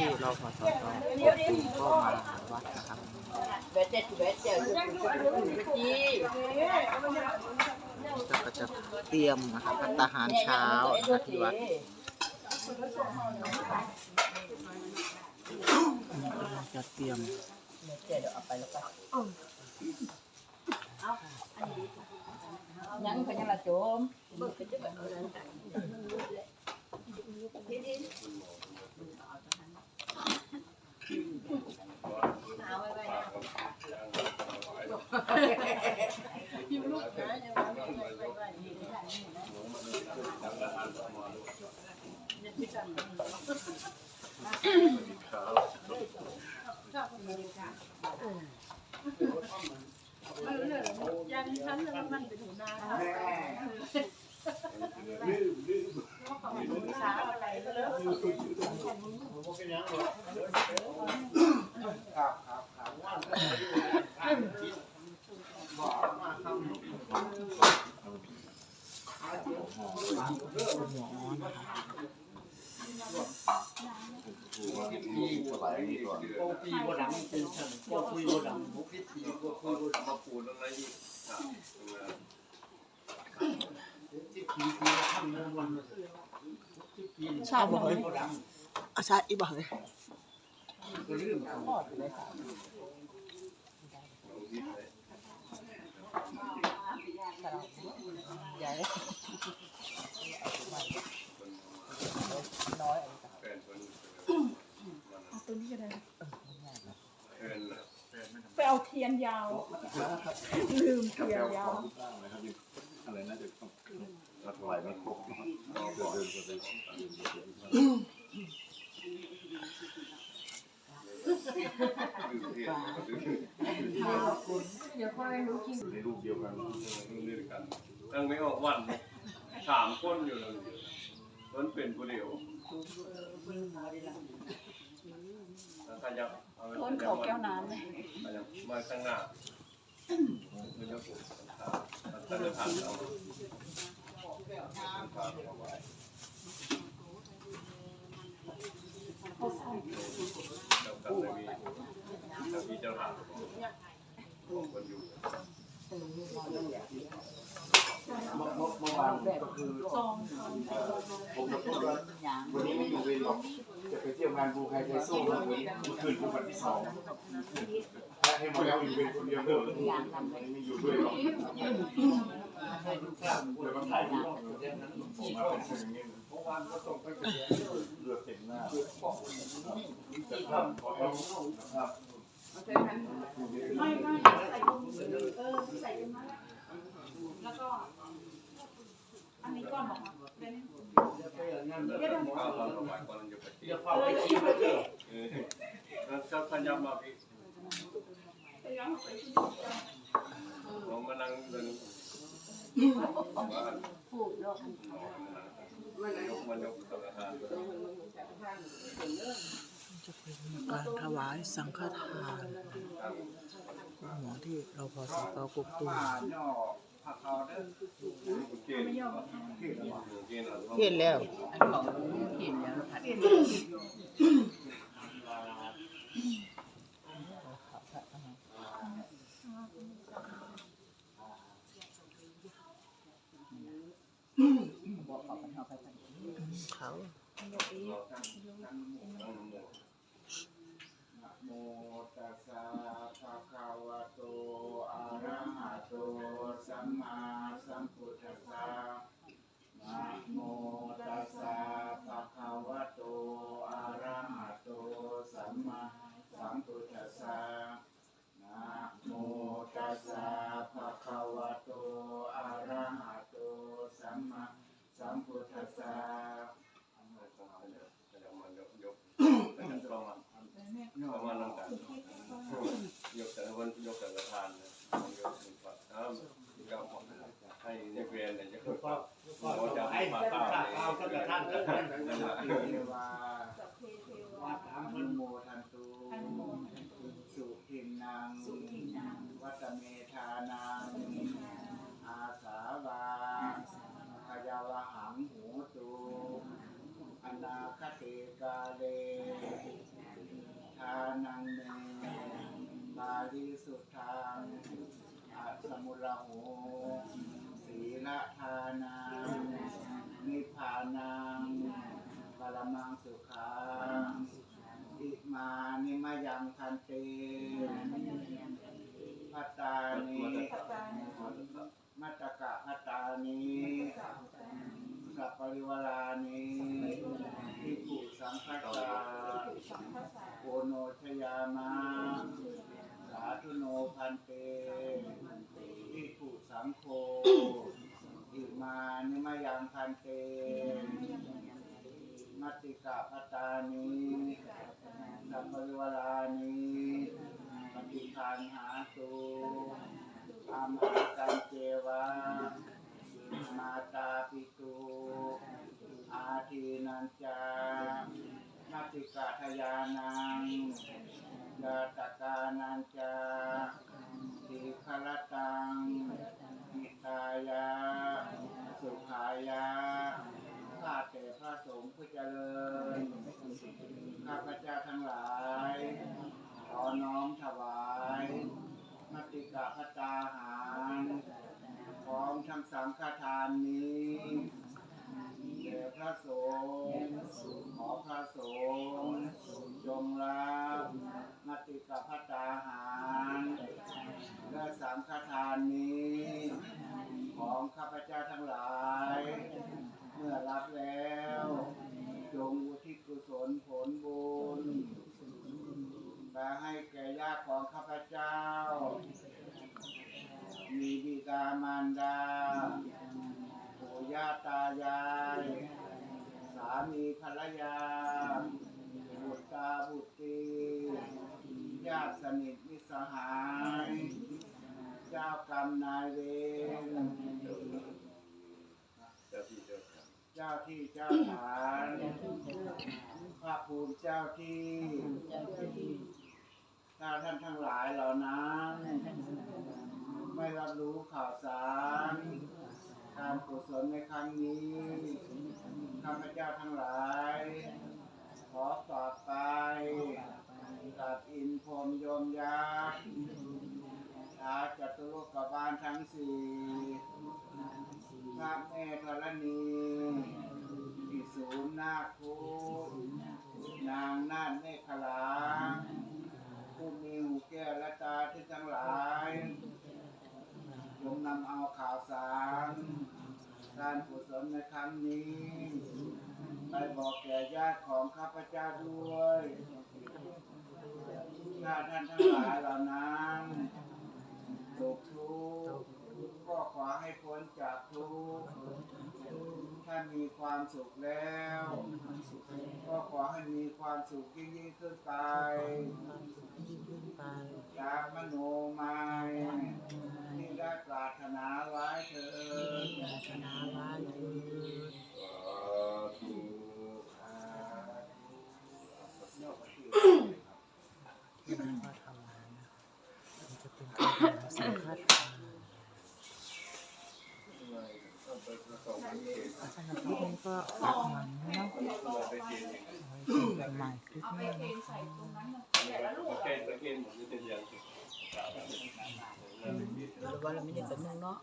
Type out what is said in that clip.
ที่เราพอสตก็มาวัดนะครับเบ็ดเจ็ดเบ็ดเจ็ดที่จะก็จะเตรียมนะครับพัตตาหารเช้านะครับที่วัดจะเตรียมเจ็ดเดี๋ยวเอาไปแล้วก็ยังเป็นยังละโจมยันชั้นเลยมันเป็นหัวหน้าค่ะช้าอะไรก็เลย โกปีบดังเป็นฉันโกคุยบดังบุกิตีโกคุยบดังมาปูนอะไรอีกครับที่ปีปีละทำเงินวันที่ปีชาโบโบดังอาชาอีบอกเลยก็เรื่องทอดเลยค่ะใหญ่น้อย แฟนคน ตัวนี้ก็ได้ แฟน ไปเอาเทีย นยาว ลืมเทียนยาว อะไรน่าจะต้องรัดไว้ไม่ครบเดินเดินเดินในรูปเดียวกันนี่กันตั้งไม่ออกวันสามคนอยู่เลยมันเป็นผู้เดียวขยั บคนขอแก้วน้ำเลยมาข้างหน้ามันจะผ่านเอาเจ้ากรายเวาที่จ้าทางคนอยู่เมื่อวานก็คือผมกับพูดว่าวันนี้ไม่อยู่เวรหรอก จะไปเที่ยวงานบูไฮไทสู้เมื่อคืนเป็นวันที่สองถ้าให้มาแล้วอยู่เป็นคนเดียวเถอะไม่อยู่ด้วยหรอกแล้วก็ถ่ายรูปมาเป็นอย่างนี้เมื่อวานก็ต้องไปเลือดเต็มหน้าแต่ภาขอเอาภาพไม่ไม่ใส่ตรงเออใส่ตรงนั้นแล้วก็ อันนี้ก่อนเหรอคะเป็น ก้าวเราลงไปก่อน จะไปเที่ยวเออที่ประเทศเออแล้วเจ้าขยับมาพี่ไปย้อนไปที่ลองมานั่งเดินว่าผูกเนาะยกมันยกสังฆทานจะเป็นการถวายสังฆทานหมอที่เราพอสตกุกตู ผ้าย่อผ้าขาวเด้อเกณฑ์เกณฑ์เกณฑ์เห็นแล้วอันของเห็นแล้วผัดเขาโมตัสสะภะคะวะโต โตสัมมาสัมพุทธัสสะนะโมตัสสะภะคะวะโตอะระหะโตสัมมาสัมพุทธัสสะนะโมตัสสะภะคะวะโตอะระหะโตสัมมาสัมพุทธัสสะ ขยับมันยกยกขยับลองมาประมาณนั้นกันยกแต่ละวันยกแต่ละทานยกถึงปัดน้ำก็ให้นักเรียนเนี่ยจะฝึกเราจะให้มาข้าว นั่นแหละเทวาวัดอัมพุโมทันตุสุขินังวัตเมธานังอาสาวาขยาวหังหูตุอนาคติกาเลทานังเมบาลีสุทธังอัสมุลโหศีลทานัง นิพพานังปรมังสุขังอิมานิมายังคันเตพัตตานิมัตตกะพัตตานิสัพปริวารานิทิปุสังคัสสะโอโนชยามาสาธุโนพันเตทิปุสังโฆ อิมานิมยังพันเตมัตติกะพัตานิสัพปริวารานิปฏิคันหาตุอามากันเจวะมาตาปิตุอาทีนันจานาติกาทยานังยาตกานันจาติคลตังมิตายา สุขายาข้าแต่พระสงฆ์ผู้เจริญ ข้าพเจ้าทั้งหลาย ขอน้อมถวายมัตติกะพตาหาร พร้อมทั้งสังานนี้แด่พระสงฆ์ขอพระสงฆ์จงรับมัตติกะพระตาหารและสังฆทานนี้ ของข้าพเจ้าทั้งหลาย เมื่อรับแล้ว จงอุทิศกุศลผลบุญและให้แก่ญาติของข้าพเจ้า มีภรรยาบุตรตาบุตรีญาติสนิทมิตรสหาย เจ้ากรรมนายเวรเจ้าที่เจ้าทางเจ้าที่เจ้าฐานพระภูมิเจ้าที่ถ้าท่านทั้งหลายเหล่านั้น ไม่รับรู้ข่าวสารการกุศลในครั้งนี้ ข้าพเจ้าทั้งหลาย ขอฝากไปกับอินพรมโยมยักษ์อาจตุโลกบาลทั้งสี่พระแม่ธรณีอิสูรนาคพุนางนาฏเมฆลาผู้มีหูแก้วและตาที่ทั้งหลายจงนำเอาข่าวสาร การกุศลในครั้งนี้ ไปบอกแก่ญาติของข้าพเจ้าด้วยถ้าท่านทั้งหลายเหล่านั้นตกทุกข์ก็ขอให้พ้นจากทุกข์ถ้ามีความสุขแล้ว ก็ขอให้มีความสุขยิ่งยิ่งขึ้นไปไปจากมโนมายที่ได้ปรารถนาไว้เถิด ปรารถนาไว้เถิดสาธุที่นั่นก็ถวานะมันจะเป็นการถวาสังฆทานต้องไปประสบอุบัติเหตุสำหรับคลิปนี้ก็ฝากมันเนาะไว้เจอกันใหม่คลิปหน้าเทนะคะตรงนั้นนะแต่ละลูกเกอะณฑ์เกณฑ์ผมจะเนางหรือว่าเราไม่ได้เป็นเมืองเนาะ